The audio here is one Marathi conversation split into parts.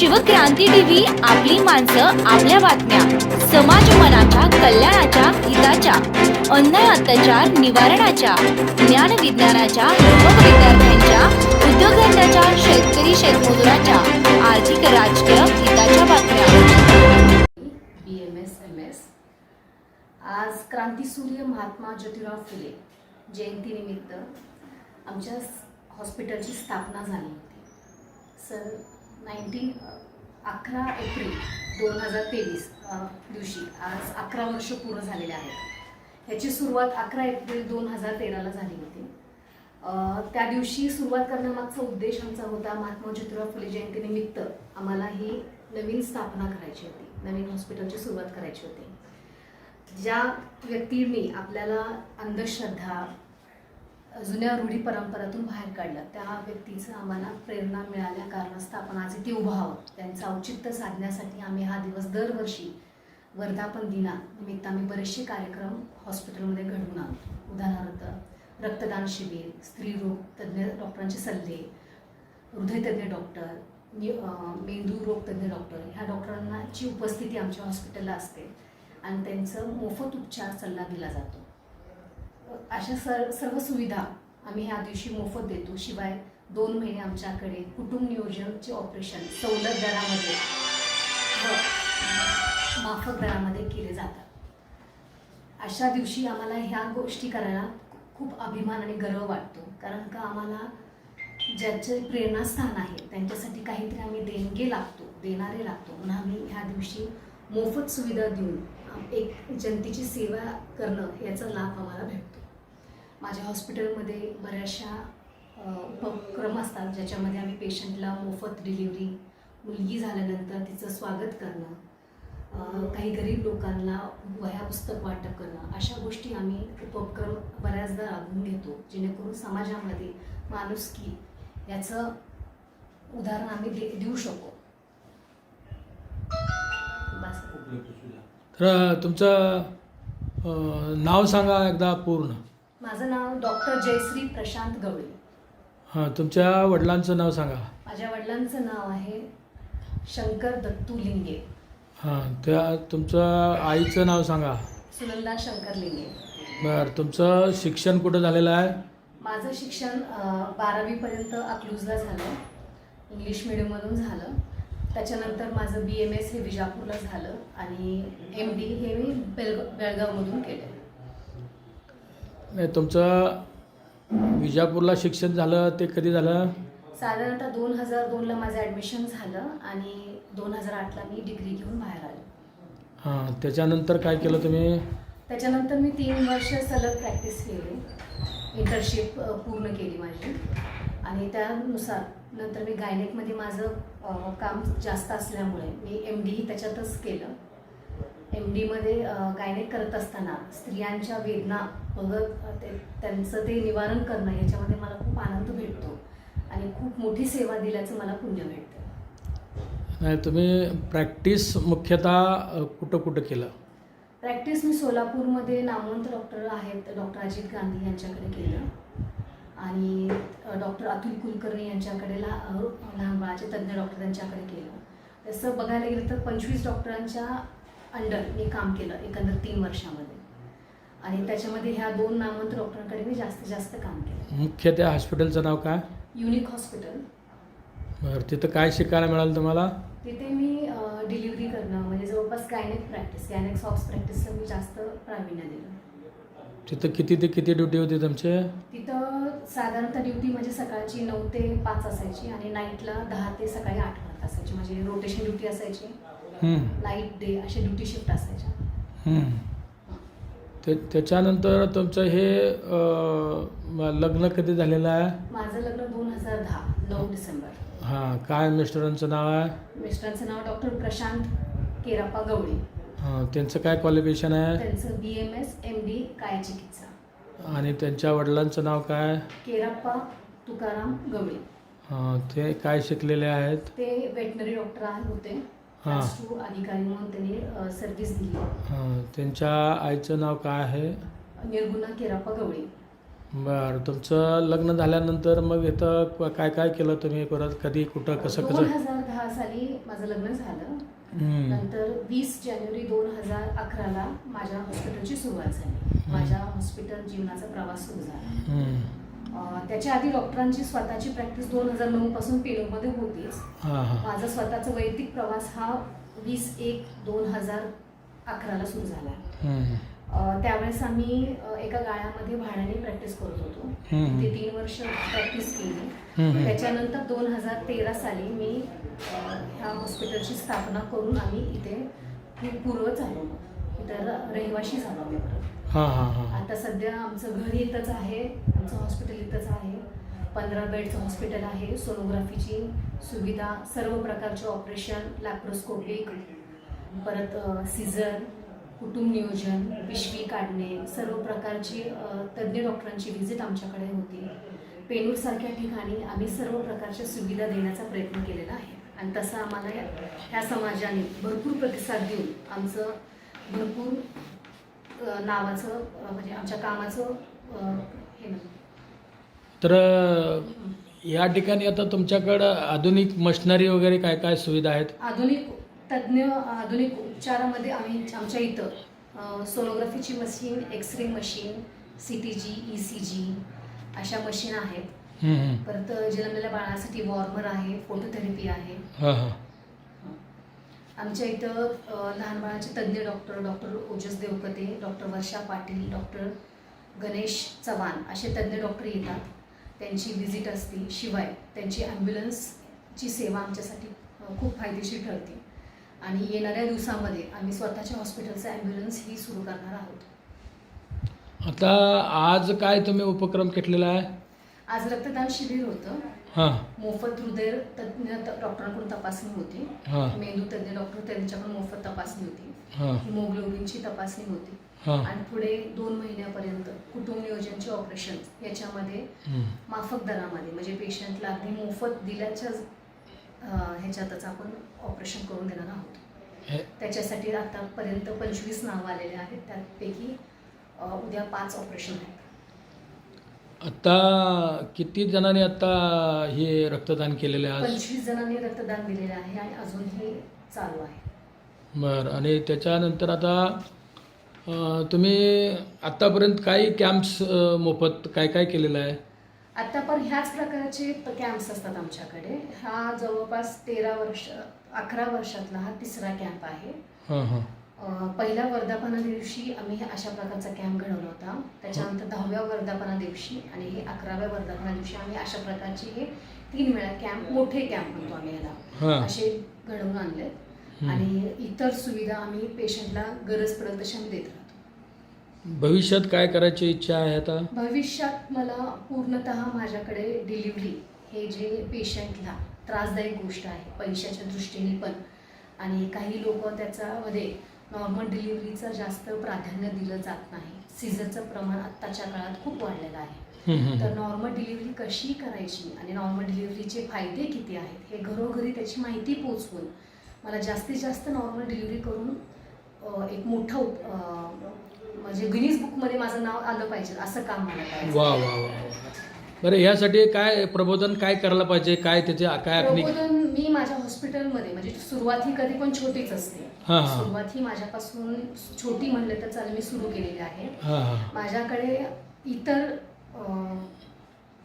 शिवक्रांती टीव्ही आपली माणसं आपल्या बातम्या. समाज मनाच्या कल्याणाच्या हिताच्या. अन्याय अत्याचार निवारणाच्या. ज्ञान विज्ञानाच्या युवक विद्यार्थ्यांच्या उद्योगधंद्याच्या शेतकरी शेतमजुराच्या. आर्थिक राजकीय हिताच्या बातम्या. B M S M S. आज क्रांतीसूर्य महात्मा ज्योतिराव फुले जयंतीनिमित्त आमच्या हॉस्पिटलची स्थापना झाली होती. सर नाईन्टीन अकरा एप्रिल दोन हजार तेवीस दिवशी. आज अकरा वर्ष पूर्ण झालेले आहेत. ह्याची सुरुवात अकरा एप्रिल दोन हजार तेराला झाली होती. त्या दिवशी सुरुवात करण्यामागचा उद्देश आमचा होता महात्मा ज्योतिराव फुले जयंतीनिमित्त आम्हाला ही नवीन स्थापना करायची होती. नवीन हॉस्पिटलची सुरुवात करायची होती. ज्या व्यक्तींनी आपल्याला अंधश्रद्धा जुन्या रूढी परंपरातून बाहेर काढलं. त्या व्यक्तीचं आम्हाला प्रेरणा मिळाल्या कारणास्तव आपण आज इथे उभं आहोत. त्यांचं औचित्य साधण्यासाठी आम्ही हा दिवस दरवर्षी वर्धापन दिनानिमित्त आम्ही बरेचसे कार्यक्रम हॉस्पिटलमध्ये घडवून आणतो. उदाहरणार्थ रक्तदान शिबिर स्त्रीरोग तज्ज्ञ डॉक्टरांचे सल्ले हृदयतज्ञ डॉक्टर मेंदू रोग तज्ज्ञ डॉक्टर ह्या डॉक्टरांची उपस्थिती आमच्या हॉस्पिटलला असते आणि त्यांचं मोफत उपचार सल्ला दिला जातो. अशा सर सर्व सुविधा आम्ही ह्या दिवशी मोफत देतो. शिवाय दोन महिने आमच्याकडे कुटुंब नियोजनचे ऑपरेशन सवलत दरामध्ये व माफक दरामध्ये केले जातात. अशा दिवशी आम्हाला ह्या गोष्टी करायला खूप अभिमान आणि गर्व वाटतो. कारण का आम्हाला ज्याचे प्रेरणास्थान आहे त्यांच्यासाठी काहीतरी आम्ही देणगे लागतो देणारे लागतो. म्हणून आम्ही ह्या दिवशी मोफत सुविधा देऊन एक जनतेची सेवा करणं याचा लाभ आम्हाला भेटतो. माझ्या हॉस्पिटलमध्ये बऱ्याचशा उपक्रम असतात ज्याच्यामध्ये आम्ही पेशंटला मोफत डिलिव्हरी मुलगी झाल्यानंतर तिचं स्वागत करणं काही गरीब लोकांना वह्या पुस्तक वाटप करणं अशा गोष्टी आम्ही उपक्रम बऱ्याचदा राबवून घेतो जेणेकरून समाजामध्ये माणुसकी याचं उदाहरण आम्ही दे देऊ शकू. बस. तर तुमचं नाव सांगा एकदा पूर्ण. माझं नाव डॉक्टर जयश्री प्रशांत गवळी. हां तुमच्या वडिलांचं नाव सांगा. माझ्या वडिलांचं नाव आहे शंकर दत्तू लिंगे. हां त्या तुमचं आईचं नाव सांगा. सुनंदा शंकर लिंगे. बरं तुमचं शिक्षण कुठं झालेलं आहे? माझं शिक्षण अ, बारावीपर्यंत अकलूजला झालं. इंग्लिश मिडियममधून झालं. त्याच्यानंतर माझं बी एम एस हे विजापूरला झालं आणि एम डी हे मी बेलग बेळगावमधून केलं. नाही तुमचं विजापूरला शिक्षण झालं ते कधी झालं? साधारणतः दोन हजार दोनला माझं ॲडमिशन झालं आणि दोन हजार आठला मी डिग्री घेऊन बाहेर आले. हां त्याच्यानंतर काय केलं तुम्ही? त्याच्यानंतर मी तीन वर्ष सलग प्रॅक्टिस केली. इंटर्नशिप पूर्ण केली माझी. आणि त्यानुसार नंतर मी गायनेकमध्ये माझं काम जास्त असल्यामुळे मी एम डीही त्याच्यातच केलं. एम डीमध्ये गायनेक करत असताना स्त्रियांच्या वेदना बघत ते त्यांचं ते निवारण करणं याच्यामध्ये मला खूप आनंद भेटतो आणि खूप मोठी सेवा दिल्याचं मला पुण्य भेटतं. नाही तुम्ही प्रॅक्टिस मुख्यतः कुठं कुठं केलं? प्रॅक्टिस मी सोलापूरमध्ये नामवंत डॉक्टर आहेत डॉक्टर अजित गांधी यांच्याकडे केलं. आणि डॉक्टर अतुल कुलकर्णी यांच्याकडे ला लहान बाळाचे तज्ज्ञ डॉक्टर यांच्याकडे केलं. तसं बघायला गेलं तर पंचवीस डॉक्टरांच्या अंडर मी काम केलं एकंदर तीन वर्षामध्ये. आणि त्याच्यामध्ये ह्या दोन नामवंत डॉक्टरांकडे मी जास्तीत जास्त काम केलं. मुख्य त्या हॉस्पिटलचं नाव काय? Unique hospital. बरं तिथं काय शिकायला मिळालं तुम्हाला? तिथे मी डिलिव्हरी करणं म्हणजे जवळपास गायनेक प्रॅक्टिस गायनेक सॉफ्ट प्रॅक्टिसला मी जास्त प्रावीण्य दिलं. तिथं किती ते किती ड्युटी होती तुमचे? तिथं साधारणतः ड्युटी म्हणजे सकाळची नऊ ते पाच असायची आणि नाईटला दहा ते सकाळी आठ पर्यंत असायची. म्हणजे रोटेशन ड्युटी असायची. नाईट डे अशा ड्युटी शिफ्ट असायच्या. ते त्याच्यानंतर तुमचं हे अं, लग्न कधी झालेलं आहे? माझं लग्न दोन हजार दहा नऊ डिसेंबर. हां काय मिस्टरांचं नाव आहे? मिस्टरांचं नाव डॉक्टर प्रशांत केराप्पा गवळी. हां त्यांचं काय क्वालिफिकेशन आहे? त्यांचं B M S M D कायाचिकित्सा आणि त्यांच्या वडिलांचं नाव काय? केराप्पा तुकाराम गवळी. हां ते काय शिकलेले आहेत? ते वेटनरी डॉक्टर आहेत होते. क्लास टू अधिकारी म्हणून त्यांनी सर्व्हिस दिली. हां त्यांच्या आईचं नाव काय आहे? निर्गुणा केराप्पा गवळी. बरं तुमचं लग्न झाल्यानंतर मग इथं क- काय काय केलं तुम्ही परत? कधी कुठं कसं दोन कसं हजार दहा साली माझं लग्न झालं. हम्म. नंतर वीस जानेवारी दोन हजार अकराला माझ्या हॉस्पिटलची सुरुवात झाली. माझ्या हॉस्पिटल जीवनाचा प्रवास सुरू झाला. हम्म. त्याच्या आधी डॉक्टरांची स्वतःची प्रॅक्टिस दोन हजार नऊ पासून पेरूमध्ये होतीच. हां हां. माझा स्वतःचा वैयक्तिक प्रवास हा वीस एक दोन हजार अकराला सुरू झाला. त्यावेळेस आम्ही एका गाळ्यामध्ये भाड्याने प्रॅक्टिस करत होतो. ते तीन वर्ष प्रॅक्टिस केली. त्याच्यानंतर दोन हजार तेरा साली मी ह्या हॉस्पिटलची स्थापना करून आम्ही इथे पूर्व झालो. मग इथं र- रहिवाशी झालो आता सध्या आमचं घर इथंच आहे. आमचं हॉस्पिटल इथंच आहे. पंधरा बेडचं हॉस्पिटल आहे. सोनोग्राफीची सुविधा सर्व प्रकारचे ऑपरेशन लॅप्रोस्कोपिक परत सिझर कुटुंब नियोजन पिशवी काढणे सर्व प्रकारची तज्ज्ञ डॉक्टरांची व्हिजिट आमच्याकडे होती. पेनूरसारख्या ठिकाणी आम्ही सर्व प्रकारच्या सुविधा देण्याचा प्रयत्न केलेला आहे. आणि तसं आम्हाला ह्या- ह्या समाजाने भरपूर प्रतिसाद देऊन आमचं भरपूर नावाचं म्हणजे आमच्या कामाचं हे ना तर या ठिकाणी आता तुमच्याकडं आधुनिक मशिनरी वगैरे काय काय सुविधा आहेत? आधुनिक तज्ज्ञ आधुनिक उपचारामध्ये आम्ही आमच्या इथं सोनोग्राफीची machine X ray machine C T G E C G अशा मशीन आहेत. परत जन्मलेल्या बाळासाठी वॉर्मर आहे फोटोथेरपी आहे. आमच्या इथं लहान बाळाचे तज्ज्ञ doctor doctor Ojas Devkate doctor Varsha Patil doctor Ganesh Chavan असे तज्ज्ञ डॉक्टर येतात. त्यांची व्हिजिट असते. शिवाय त्यांची ॲम्ब्युलन्सची सेवा आमच्यासाठी खूप फायदेशीर ठरते. आणि येणाऱ्या दिवसामध्ये आम्ही स्वतःच्या हॉस्पिटलचं ॲम्ब्युलन्स ही सुरू करणार आहोत. आता आज काय तुम्ही उपक्रम घेतलेला आहे? आज रक्तदान शिबिर होतं. हां. मोफत हृदय तज्ज्ञ त- डॉक्टरांकडून तपासणी होती. मेंदू तज्ज्ञ डॉक्टर त्यांच्याकडून मोफत तपासणी होती. हिमोग्लोबिनची तपासणी होती. आणि पुढे दोन महिन्यापर्यंत कुटुंब नियोजनचे ऑपरेशन याच्यामध्ये. माफक दरामध्ये म्हणजे पेशंटला अगदी मोफत दिल्याच्या ह्याच्यातच आपण ऑपरेशन करून देणार आहोत. त्याच्यासाठी आतापर्यंत पंचवीस नावं आलेले आहेत त्यापैकी उद्या पाच ऑपरेशन आहेत. आता किती जणांनी आता हे रक्तदान केलेले आहे आज? पंचवीस जणांनी रक्तदान दिलेलं आहे आणि अजूनही चालू आहे. बरं आणि त्याच्यानंतर आता तुम्ही आत्तापर्यंत काही कॅम्प्स मोफत काय काय केलेलं आहे? आता पण ह्याच प्रकारचे कॅम्प्स असतात आमच्याकडे. हा जवळपास तेरा वर्ष अकरा वर्षातला हा तिसरा कॅम्प आहे. हां हां. पहिल्या वर्धापना दिवशी आम्ही अशा प्रकारचा कॅम्प घडवला होता. त्याच्यानंतर दहाव्या वर्धापना दिवशी आणि हे अकराव्या वर्धापना दिवशी आम्ही अशा प्रकारचे हे तीन वेळा कॅम्प मोठे कॅम्प म्हणतो आम्ही याला असे घडवून आणले. आणि इतर सुविधा आम्ही पेशंटला गरज पडेल तशा देत भविष्यात काय करायची इच्छा आहे आता? भविष्यात मला पूर्णतः माझ्याकडे डिलिव्हरी हे जे पेशंटला त्रासदायक गोष्ट आहे पैशाच्या दृष्टीने पण. आणि काही लोक त्याच्यामध्ये नॉर्मल डिलिव्हरीचं जास्त प्राधान्य दिलं जात नाही. सिझरचं प्रमाण आत्ताच्या काळात खूप वाढलेलं आहे. तर नॉर्मल डिलिव्हरी कशी करायची आणि नॉर्मल डिलिव्हरीचे फायदे किती आहेत हे घरोघरी त्याची माहिती पोचवून मला जास्तीत जास्त नॉर्मल डिलिव्हरी करून एक मोठं म्हणजे गिनीज बुकमध्ये माझं नाव आलं पाहिजे असं काम मला करायचं वा वा वा. बरं यासाठी काय प्रबोधन काय करायला पाहिजे? काय त्याचे काय आखणी? प्रबोधन मी माझ्या हॉस्पिटलमध्ये म्हणजे सुरुवात ही कधी पण छोटीच असते. हां, हां. सुरुवात ही माझ्यापासून छोटी म्हणलं तर चालेल मी सुरू केलेली आहे. हां हां. माझ्याकडे इतर अं,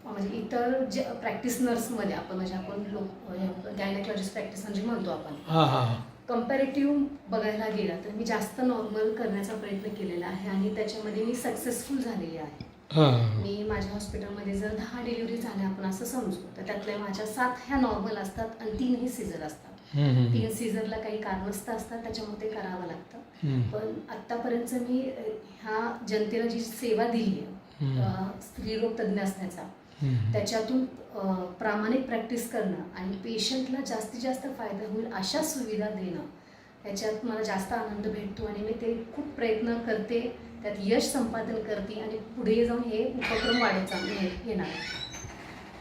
म्हणजे इतर जे प्रॅक्टिस नर्समध्ये आपण म्हणजे आपण लोक गायनेकॉलॉजिस्ट प्रॅक्टिस म्हणजे म्हणतो आपण. हां हां हां. कम्पॅरेटिव्ह बघायला गेला तर मी जास्त नॉर्मल करण्याचा प्रयत्न केलेला आहे आणि त्याच्यामध्ये मी सक्सेसफुल झालेली आहे मी माझ्या हॉस्पिटलमध्ये जर दहा डिलिव्हरी झाल्या आपण असं समजू तर त्यातल्या माझ्या सात ह्या नॉर्मल असतात आणि तीन ही सिझर असतात तीन सीझरला काही कारवस्था असतात त्याच्यामुळे ते करावं लागतं. पण आत्तापर्यंत मी ह्या जनतेला जी सेवा दिली. आहे स्त्रीरोग तज्ज्ञ असण्याचा. त्याच्यातून प्रामाणिक प्रॅक्टिस करणं आणि पेशंटला जास्तीत जास्त फायदा होईल अशा सुविधा देणं ह्याच्यात मला जास्त आनंद भेटतो आणि मी ते खूप प्रयत्न करते त्यात यश संपादन करते आणि पुढे जाऊन हे उपक्रम वाढत चालू येणार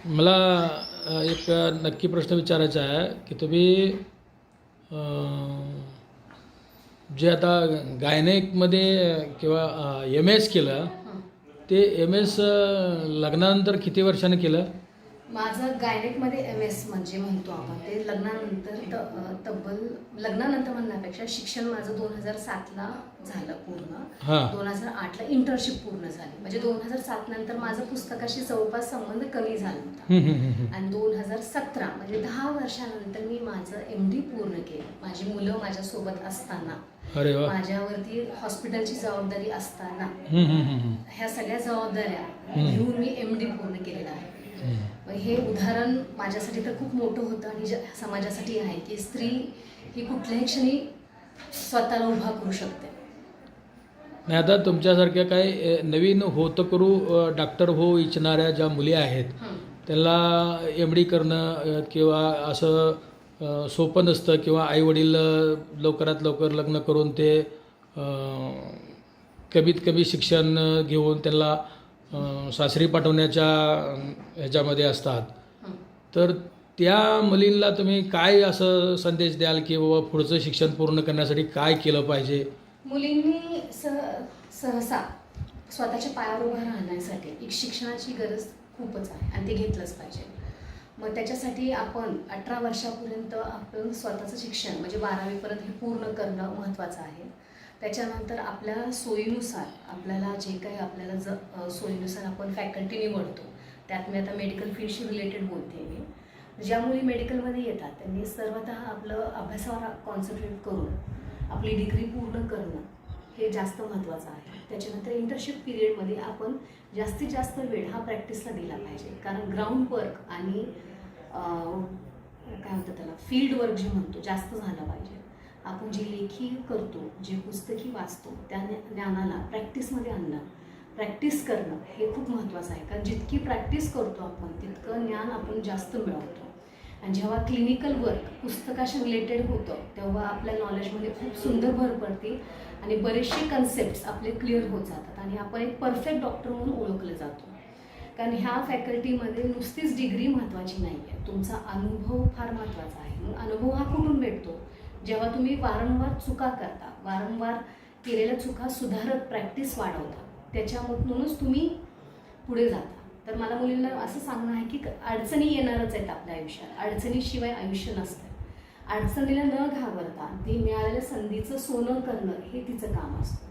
मला एक नक्की प्रश्न विचारायचा आहे की तुम्ही जे आता गायनेकमध्ये किंवा एम एस केलं. ते एम एस लग्नानंतर किती वर्षाने केलं? माझं गायनेकमध्ये एम एस म्हणजे म्हणतो आपण ते लग्नानंतर त तब्बल लग्नानंतर म्हणण्यापेक्षा शिक्षण माझं दोन हजार सातला झालं पूर्ण दोन हजार आठला इंटर्नशिप पूर्ण झाली म्हणजे दोन हजार सात नंतर माझा पुस्तकाशी जवळपास संबंध कमी झाला होता. आणि दोन हजार सतरा म्हणजे दहा वर्षानंतर मी माझं एम डी पूर्ण केलं माझी मुलं माझ्यासोबत असताना माझ्यावरती हॉस्पिटलची जबाबदारी असताना. ह्या सगळ्या जबाबदाऱ्या. घेऊन मी एम डी पूर्ण केलेलं आहे. मग हे उदाहरण माझ्यासाठी तर खूप मोठं होतं आणि समाजासाठी आहे की स्त्री ही कुठल्याही क्षणी स्वतःला उभा करू शकते नाही आता तुमच्यासारख्या काही नवीन होतं करू डॉक्टर हो इच्छिणाऱ्या ज्या मुली आहेत. त्यांना एम डी करणं किंवा असं सोपं नसतं किंवा आईवडील लवकरात लवकर लग्न करून ते कमीत कमी शिक्षण घेऊन त्यांना सासरी पाठवण्याच्या ह्याच्यामध्ये असतात. तर त्या मुलींना तुम्ही काय असं संदेश द्याल की बाबा पुढचं शिक्षण पूर्ण करण्यासाठी काय केलं पाहिजे? मुलींनी सह सहसा स्वतःच्या पायावर उभं राहण्यासाठी एक शिक्षणाची गरज खूपच आहे आणि ते घेतलंच पाहिजे. मग त्याच्यासाठी आपण अठरा वर्षापर्यंत आपण स्वतःचं शिक्षण म्हणजे बारावीपर्यंत हे पूर्ण करणं महत्त्वाचं आहे. त्याच्यानंतर आपल्या सोयीनुसार आपल्याला जे काही आपल्याला ज सोयीनुसार आपण फॅकल्टी निवडतो. त्यात मी आता मेडिकल फील्डशी रिलेटेड बोलते मी. ज्या मुली मेडिकलमध्ये येतात त्यांनी सर्वतः आपलं अभ्यासावर कॉन्सन्ट्रेट करून आपली डिग्री पूर्ण करणं हे जास्त महत्त्वाचं आहे. त्याच्यानंतर इंटर्नशिप पिरियडमध्ये आपण जास्तीत जास्त वेळ हा प्रॅक्टिसला दिला पाहिजे. कारण ग्राउंड वर्क आणि काय म्हणतात त्याला फील्ड वर्क जे म्हणतो जास्त झालं पाहिजे. आपण जे लेखी करतो जे पुस्तकी वाचतो त्या ज्ञानाला प्रॅक्टिसमध्ये आणणं प्रॅक्टिस करणं हे खूप महत्त्वाचं आहे. कारण जितकी प्रॅक्टिस करतो आपण तितकं ज्ञान आपण जास्त मिळवतो. आणि जेव्हा क्लिनिकल वर्क पुस्तकाशी रिलेटेड होतं तेव्हा आपल्या नॉलेजमध्ये खूप सुंदर भर पडते आणि बरेचसे कन्सेप्ट आपले क्लिअर होत जातात आणि आपण एक परफेक्ट डॉक्टर म्हणून ओळखलं जातो. कारण ह्या फॅकल्टीमध्ये नुसतीच डिग्री महत्त्वाची नाही आहे तुमचा अनुभव फार महत्त्वाचा आहे. मग अनुभव हा कुठून भेटतो? जेव्हा तुम्ही वारंवार चुका करता वारंवार केलेल्या चुका सुधारत प्रॅक्टिस वाढवता त्याच्यामधूनच तुम्ही पुढे जाता. तर मला मुलींना असं सांगणं आहे की अडचणी येणारच आहेत आपल्या आयुष्यात. अडचणीशिवाय आयुष्य नसतं. अडचणीला न घाबरता ती मिळालेल्या संधीचं सोनं करणं हे तिचं काम असतं.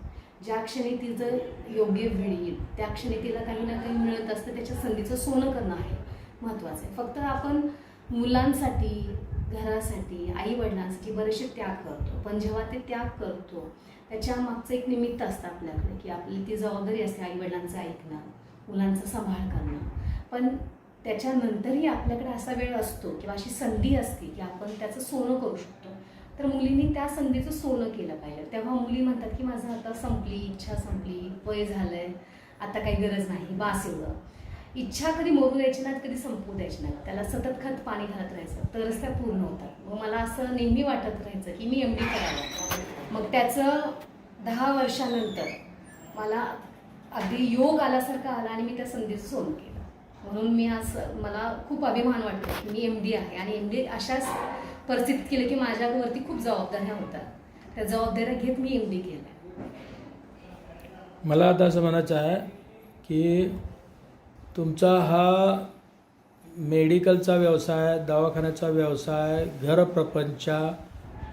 ज्या क्षणी तिचं योग्य वेळ येईल त्या क्षणी तिला काही ना काही मिळत असतं. त्याच्या संधीचं सोनं करणं आहे महत्त्वाचं आहे. फक्त आपण मुलांसाठी घरासाठी आई वडिलांसाठी बरेचसे त्याग करतो. पण जेव्हा ते त्याग करतो त्याच्या मागचं एक निमित्त असतं आपल्याकडे की आपली ती जबाबदारी असते आई वडिलांचं ऐकणं मुलांचा सांभाळ करणं. पण त्याच्यानंतरही आपल्याकडे असा वेळ असतो किंवा अशी संधी असते की आपण त्याचं सोनं करू शकतो. तर मुलींनी त्या संधीचं सोनं केलं पाहिजे. तेव्हा मुली म्हणतात की माझं आता संपली इच्छा संपली वय आहे आता काही गरज नाही बास एवढं. इच्छा कधी मरू द्यायची नाहीत कधी संपू द्यायची नाही. त्याला सतत खत पाणी घालत राहायचं. तरच त्या पूर्ण होतात. व मला असं नेहमी वाटत राहायचं की मी एम डी करावं. मग त्याचं दहा वर्षानंतर मला अगदी योग आल्यासारखं आला आणि मी त्या संधीचं सोनं केलं म्हणून मी आज मला खूप अभिमान वाटतो की मी एम डी आहे आणि एम डी अशाच परिस्थितीत केलं की माझ्यावरती खूप जबाबदाऱ्या होतात. त्या जबाबदाऱ्या घेत मी एम डी केलं मला आता असं म्हणायचं आहे की तुमचा हा मेडिकलचा व्यवसाय दवाखान्याचा व्यवसाय घरप्रपंच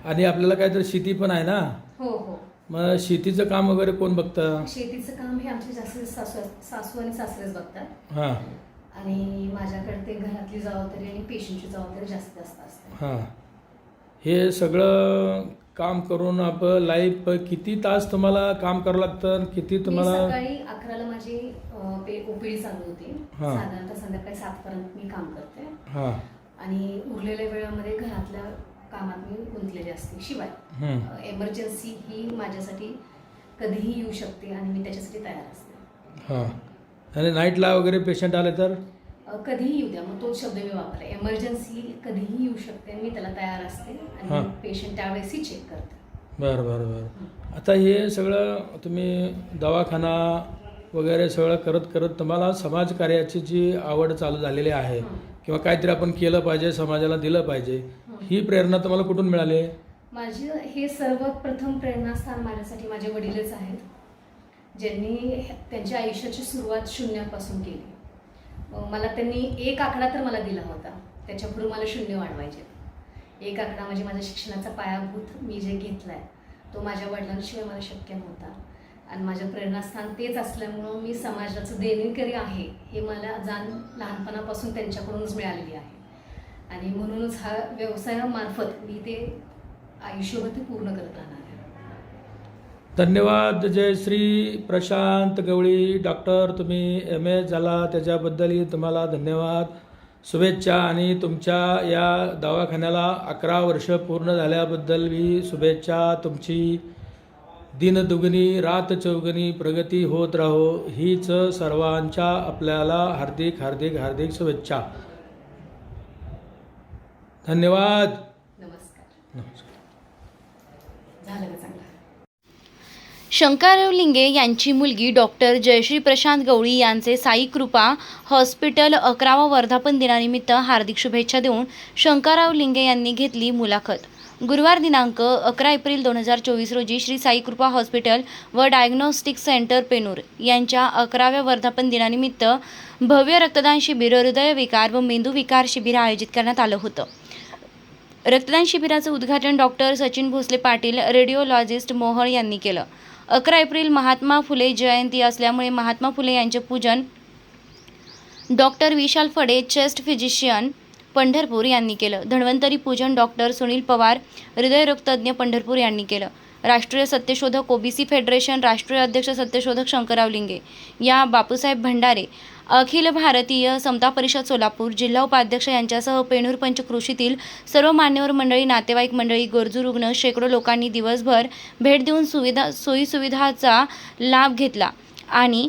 आणि आपल्याला काहीतरी शेती पण आहे ना? हो हो. मग शेतीचं काम वगैरे कोण बघतं? शेतीचं काम हे आमचे जास्त सासू सासू आणि सासरेच बघतात. हां. आणि माझ्याकडे ते घरातली जबाबदारी आणि पेशंटची जबाबदारी जास्त जास्त असते. हां. हे सगळं काम करून आपण लाईफ किती तास तुम्हाला काम करावं लागतं किती मी तुम्हाला सकाळी अकराला माझी ओपीडी चालू होती. हा. साधारणतः संध्याकाळी सातपर्यंत मी काम करते. हां. आणि उरलेल्या वेळामध्ये घरातल्या कामात मी गुंतलेली असते. शिवाय हं. एमर्जन्सी ही माझ्यासाठी कधीही येऊ शकते आणि मी त्याच्यासाठी तयार असते. हां. आणि नाईटला वगैरे पेशंट आले तर? कधीही येऊ द्या. मग तोच शब्द मी वापरला. एमर्जन्सी कधीही येऊ शकते. मी त्याला तयार असते हा. आणि पेशंट त्यावेळेसही चेक करते बरं बरं बरं. आता हे सगळं तुम्ही दवाखाना वगैरे सगळं करत करत तुम्हाला समाजकार्याची जी आवड चालू झालेली आहे हं. किंवा काहीतरी आपण केलं पाहिजे समाजाला दिलं पाहिजे हं. ही प्रेरणा तुम्हाला कुठून मिळाली? माझे हे सर्वात प्रथम प्रेरणास्थान माझ्यासाठी माझे वडीलच आहेत ज्यांनी त्यांच्या आयुष्याची सुरुवात शून्यापासून केली. मला त्यांनी एक आकडा तर मला दिला होता. त्याच्यापुढे मला शून्य वाढवायचे. एक आकडा म्हणजे माझ्या शिक्षणाचा पायाभूत मी जे घेतला आहे तो माझ्या वडिलांशिवाय मला शक्य नव्हता. आणि माझं प्रेरणास्थान तेच असल्यामुळं मी समाजाचं देणेकरी आहे हे मला जाण लहानपणापासून त्यांच्याकडूनच मिळालेली आहे. आणि म्हणूनच हा व्यवसायामार्फत मी ते आयुष्यभर ते पूर्ण करत राहणार धन्यवाद जयश्री प्रशांत गवळी. डॉक्टर तुम्ही एम ए झाला त्याच्याबद्दलही तुम्हाला धन्यवाद. शुभेच्छा आणि तुमच्या या दवाखान्याला अकरा वर्ष पूर्ण झाल्याबद्दल मी शुभेच्छा. तुमची दिन दुगणी रात चौगणी प्रगती होत राहो. हीच सर्वांच्या आपल्याला हार्दिक हार्दिक हार्दिक शुभेच्छा. धन्यवाद. नमस्कार. झालं का चांगलं? शंकरराव लिंगे यांची मुलगी डॉक्टर जयश्री प्रशांत गवळी यांचे साई कृपा हॉस्पिटल अकरावा वर्धापन दिनानिमित्त हार्दिक शुभेच्छा देऊन शंकरराव लिंगे यांनी घेतली मुलाखत. गुरुवार दिनांक अकरा एप्रिल दोन हजार चोवीस रोजी श्री साई कृपा हॉस्पिटल व डायग्नोस्टिक सेंटर पेनूर यांच्या अकराव्या वर्धापन दिनानिमित्त भव्य रक्तदान शिबिर हृदयविकार व मेंदू विकार शिबिर आयोजित करण्यात आलं होतं. रक्तदान शिबिराचं उद्घाटन डॉक्टर सचिन भोसले पाटील रेडिओलॉजिस्ट मोहळ यांनी केलं. अकरा एप्रिल महात्मा फुले जयंती असल्यामुळे महात्मा फुले यांचे पूजन doctor Vishal Phade chest physician Pandharpur यांनी केलं. धन्वंतरी पूजन डॉक्टर सुनील पवार हृदयरोगतज्ञ पंढरपूर यांनी केलं. राष्ट्रीय सत्यशोधक ओबीसी फेडरेशन राष्ट्रीय अध्यक्ष सत्यशोधक शंकरराव लिंगे या बापूसाहेब भंडारे अखिल भारतीय समता परिषद सोलापूर जिल्हा उपाध्यक्ष यांच्यासह पेणूर पंचकृषीतील सर्व मान्यवर मंडळी नातेवाईक मंडळी गरजू रुग्ण शेकडो लोकांनी दिवसभर भेट देऊन सुविधा सोयीसुविधाचा लाभ घेतला आणि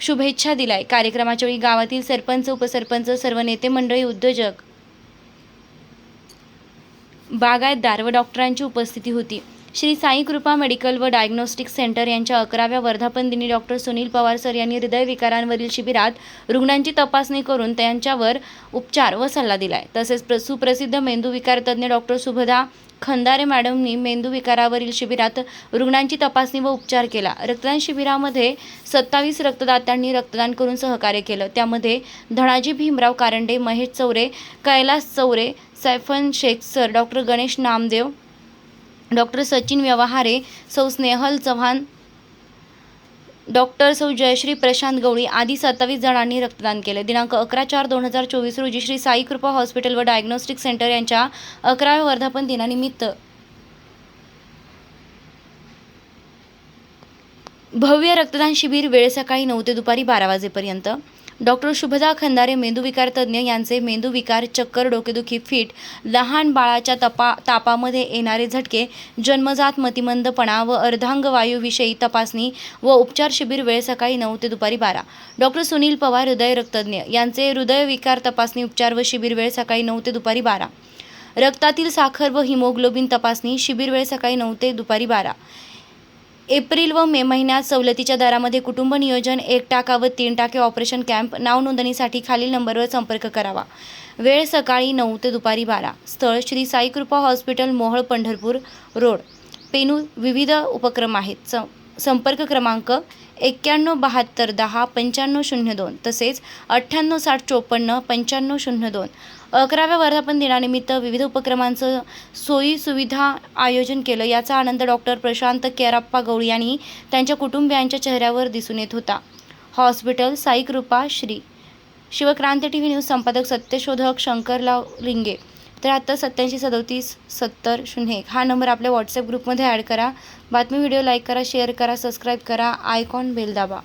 शुभेच्छा दिलाय. कार्यक्रमाच्या वेळी गावातील सरपंच उपसरपंच सर्व नेते मंडळी उद्योजक बागायतदार व डॉक्टरांची उपस्थिती होती. श्री साई कृपा मेडिकल व डायग्नोस्टिक सेंटर यांच्या अकराव्या वर्धापन दिनी डॉक्टर सुनील पवार सर यांनी हृदयविकारांवरील शिबिरात रुग्णांची तपासणी करून त्यांच्यावर उपचार व सल्ला दिलाय. तसेच प्र सुप्रसिद्ध मेंदूविकार तज्ज्ञ डॉक्टर सुभदा खंदारे मॅडमनी मेंदूविकारावरील शिबिरात रुग्णांची तपासणी व उपचार केला. रक्तदान शिबिरामध्ये सत्तावीस रक्तदात्यांनी रक्तदान करून सहकार्य केलं. त्यामध्ये Dhanaji Bhimrao Karande Mahesh Chaure Kailas Chaure Saifan Shaikh sir doctor Ganesh Namdev doctor Sachin Vyavahare सौ स्नेहल चव्हाण डॉक्टर सौ जयश्री प्रशांत गवळी आदी सत्तावीस जणांनी रक्तदान केले. दिनांक अकरा चार दोन हजार चोवीस रोजी श्री साई कृपा हॉस्पिटल व डायग्नोस्टिक सेंटर यांच्या अकराव्या वर्धापन दिनानिमित्त भव्य रक्तदान शिबिर वेळ सकाळी नऊ ते दुपारी बारा वाजेपर्यंत डॉक्टर शुभदा खंदारे मेंदूविकार तज्ज्ञ यांचे मेंदूविकार चक्कर डोकेदुखी फिट लहान बाळाच्या तपा तापामध्ये येणारे झटके जन्मजात मतिमंदपणा व अर्धांगवायूविषयी तपासणी व उपचार शिबिर वेळ सकाळी नऊ ते दुपारी बारा. डॉक्टर सुनील पवार हृदय रक्तज्ञ यांचे हृदयविकार तपासणी उपचार व शिबिर वेळ सकाळी नऊ ते दुपारी बारा. रक्तातील साखर व हिमोग्लोबिन तपासणी शिबिर वेळ सकाळी नऊ ते दुपारी बारा. एप्रिल व मे महिन्यात सवलतीच्या दरामध्ये कुटुंब नियोजन एक टाका व तीन टाके ऑपरेशन कॅम्प नाव नोंदणीसाठी खालील नंबरवर संपर्क करावा. वेळ सकाळी नऊ ते दुपारी बारा. स्थळ श्री साईकृपा हॉस्पिटल मोहळ पंढरपूर रोड. पेनू विविध उपक्रम आहेत. स संपर्क क्रमांक एक्क्याण्णव बहात्तर दहा पंच्याण्णव शून्य दोन तसेच अठ्ठ्याण्णव साठ चोपन्न पंच्याण्णव शून्य दोन. अकराव्या वर्धापन दिनानिमित्त विविध उपक्रमांचं सोयी सुविधा आयोजन केलं. याचा आनंद डॉक्टर प्रशांत केराप्पा गवळी यांनी त्यांच्या कुटुंबियांच्या चेहऱ्यावर दिसून येत होता. Hospital Saikrupa Shri Shivkranti T V news संपादक सत्यशोधक शंकरराव लिंगे. त्र्याहत्तर सत्याऐंशी सदोतीस सत्तर शून्य एक. हा नंबर आपल्या व्हॉट्सअप ग्रुपमध्ये ॲड करा. बातमी व्हिडिओ लाईक करा शेअर करा सबस्क्राईब करा. आयकॉन बेल दाबा.